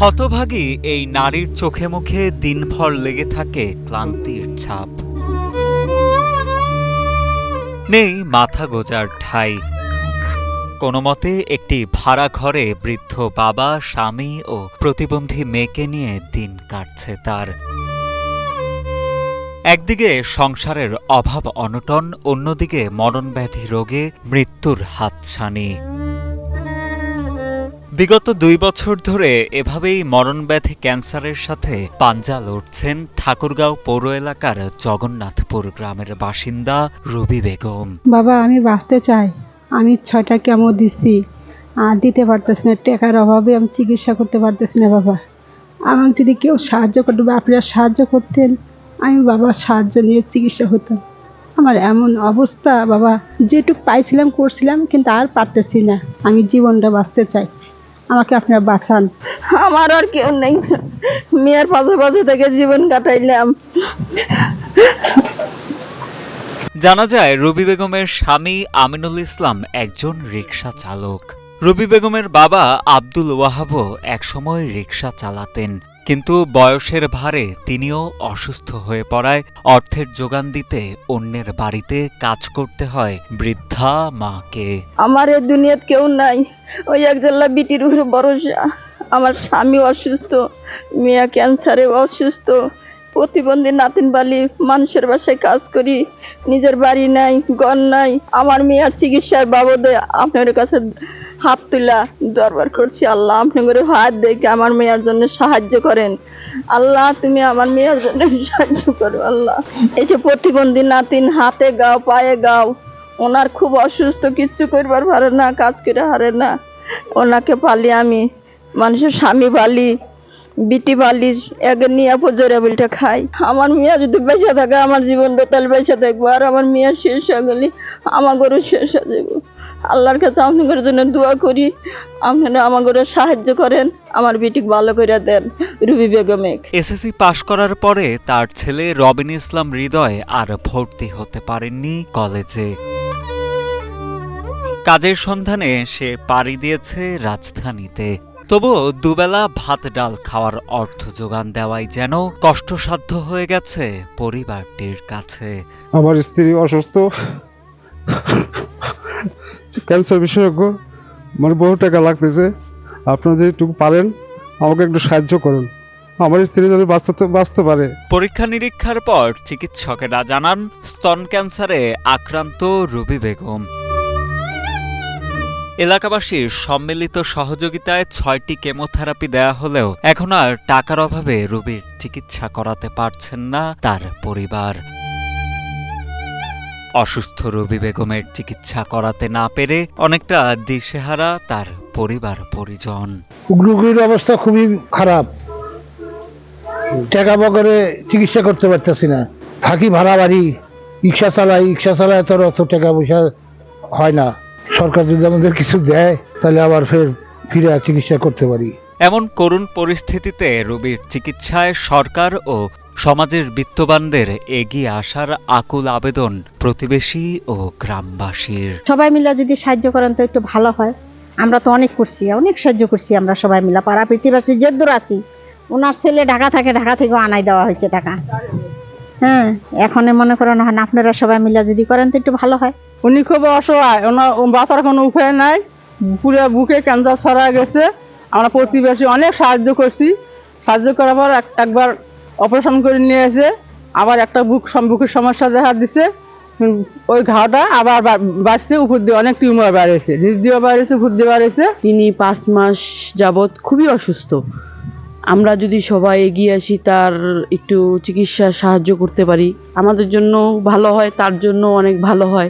হতভাগী এই নারীর চোখে মুখে দিনভর লেগে থাকে ক্লান্তির ছাপ। নেই মাথা গোজার ঠাই। কোনো মতে একটি ভাড়া ঘরে বৃদ্ধ বাবা, স্বামী ও প্রতিবন্ধী মেয়েকে নিয়ে দিন কাটছে তার। একদিকে সংসারের অভাব অনটন, অন্যদিকে মরণব্যাধি রোগে মৃত্যুর হাতছানি। বিগত দুই বছর ধরে এভাবেই মরণব্যাধি ক্যান্সারের সাথে পাঞ্জা লড়ছেন ঠাকুরগাঁও পৌর এলাকার জগন্নাথপুর গ্রামের বাসিন্দা রবি বেগম। বাবা, আমি বাঁচতে চাই। আমি ছয়টা কেমো দিচ্ছি আর দিতে পারতেছি না, টাকার অভাবে আমি চিকিৎসা করতে পারতেছি না, বাবা। আমাকে যদি কেউ সাহায্য করতো, বা আপনারা সাহায্য করতেন, আমি বাবার সাহায্য নিয়ে চিকিৎসা হতাম। আমার এমন অবস্থা, বাবা, যেটুকু পাইছিলাম, করছিলাম, কিন্তু আর পারতেছি না। আমি জীবনটা বাঁচতে চাই। আমাকে আপনি বাঁচান। আমার আর কেউ নেই। মেয়ের পাশে পাশে থেকে জীবন কাটাইলাম। জানা যায়, রবি বেগমের স্বামী আমিনুল ইসলাম একজন রিক্সা চালক। রবি বেগমের বাবা আব্দুল ওয়াহাবও একসময় রিক্সা চালাতেন। কিন্তু বয়সের ভারে তিনিও অসুস্থ হয়ে পড়ায় অর্থের যোগান দিতে অন্যের বাড়িতে কাজ করতে হয় বৃদ্ধা মাকে। আমার এই দুনিয়াত কেউ নাই। ওই একজল্লা বিটির উপরে ভরসা। আমার স্বামী অসুস্থ, মেয়া ক্যান্সারে অসুস্থ। প্রতিবন্ধী নাতিন বালি, মানুষের বাসায় কাজ করি, নিজের বাড়ি নাই, ঘর নাই। আমার মেয়ের চিকিৎসার বাবদে আপনার কাছে হাত তুলা দরবার করছি আল্লাহ, আপনি করে হাত দেখে আমার মেয়ের জন্য সাহায্য করেন। আল্লাহ, তুমি আমার মেয়ের জন্য সাহায্য করো, আল্লাহ। এই যে প্রতিবন্ধী নাতিন, হাতে গাও, পায়ে গাও, ওনার খুব অসুস্থ কিচ্ছু করবার পারে না, কাজ করে হারে না। ওনাকে পালি আমি, মানুষের স্বামী পালি বিটি পালি একে নিয়ে পজরে খাই। আমার মেয়ে যদি বেঁচে থাকে, আমার জীবন বেতাল বেঁচে থাকব। আর আমার মেয়ে শেষ হয়ে গেলে আমার গরু শেষ হয়ে যাব। আল্লাহর কাছে আপনাদের জন্য দোয়া করি। আপনারা গরু সাহায্য করেন। আমার বিটিকে ভালো করে দেন, রুবি বেগমে এসএসসি পাশ করার পরে তার ছেলে রবিন ইসলাম হৃদয় আর ভর্তি হতে পারেননি কলেজে। কাজের সন্ধানে সে পাড়ি দিয়েছে রাজধানীতে। তবুও দুবেলা ভাত ডাল খাওয়ার অর্থ যোগান দেওয়াই যেন কষ্টসাধ্য হয়ে গেছে পরিবারটির কাছে। আমার স্ত্রী অসুস্থ। ক্যান্সার বিশেষজ্ঞ। মানে বহু টাকা লাগতেছে। আপনারা যেটুকু পারেন আমাকে একটু সাহায্য করুন। আমার স্ত্রী যেন বাঁচতে বাঁচতে পারে। পরীক্ষা নিরীক্ষার পর চিকিৎসকেরা জানান স্তন ক্যান্সারে আক্রান্ত রুবি বেগম। এলাকাবাসীর সম্মিলিত সহযোগিতায় ছয়টি কেমোথেরাপি দেয়া হলেও এখন আর টাকার অভাবে রুবির চিকিৎসা করাতে পারছেন না তার পরিবার। অসুস্থ রবি বেগমের চিকিৎসা করাতে না পেরে অনেকটা দিশেহারা তার পরিবার পরিজন। রোগীর অবস্থা খুবই খারাপ। টাকা বগরে চিকিৎসা করতে পারতেছি না। থাকি ভাড়া বাড়ি, রিক্সা চালাই, রিক্সা চালায় তোর অত টাকা পয়সা হয় না। সরকার যদি আমাদের কিছু দেয় তাহলে আবার ফের ফিরে চিকিৎসা করতে পারি। এমন করুণ পরিস্থিতিতে রবির চিকিৎসায় সরকার ও সমাজের বিত্তবানদের এগিয়ে আসার আকুল আবেদন প্রতিবেশী ও গ্রামবাসীর। সবাই মিলে যদি সাহায্য করেন তো একটু ভালো হয়। আমরা তো অনেক করছি অনেক সাহায্য করছি আমরা সবাই মিলে। পাড়া পৃথিবীবাসী যে দূর আছি ওনার ছেলে ঢাকা থাকে ঢাকা থেকেও আনাই দেওয়া হয়েছে টাকা। হ্যাঁ এখন মনে করেন আপনারা সবাই মিলে যদি করেন তো একটু ভালো হয়। উনি খুব অসহায়। ওনার বাঁচার কোনো উপায় নাই। পুরো বুকে ক্যান্সার ছড়া গেছে। আমরা প্রতিবেশী অনেক সাহায্য করছি। সাহায্য করার পর এক- একবার অপারেশন করে নিয়ে এসে আবার একটা বুক বুকের সমস্যা দেখা দিছে। ওই ঘাওটা আবার বাড়ছে। উপর দিয়ে অনেক টিউমার বাড়িয়েছে। নিচ দিয়ে বাড়িয়েছে, উপর দিয়ে বাড়িয়েছে। তিনি পাঁচ মাস যাবৎ খুবই অসুস্থ। আমরা যদি সবাই এগিয়ে আসি, তার একটু চিকিৎসা সাহায্য করতে পারি। আমাদের জন্য ভালো হয়, তার জন্য অনেক ভালো হয়।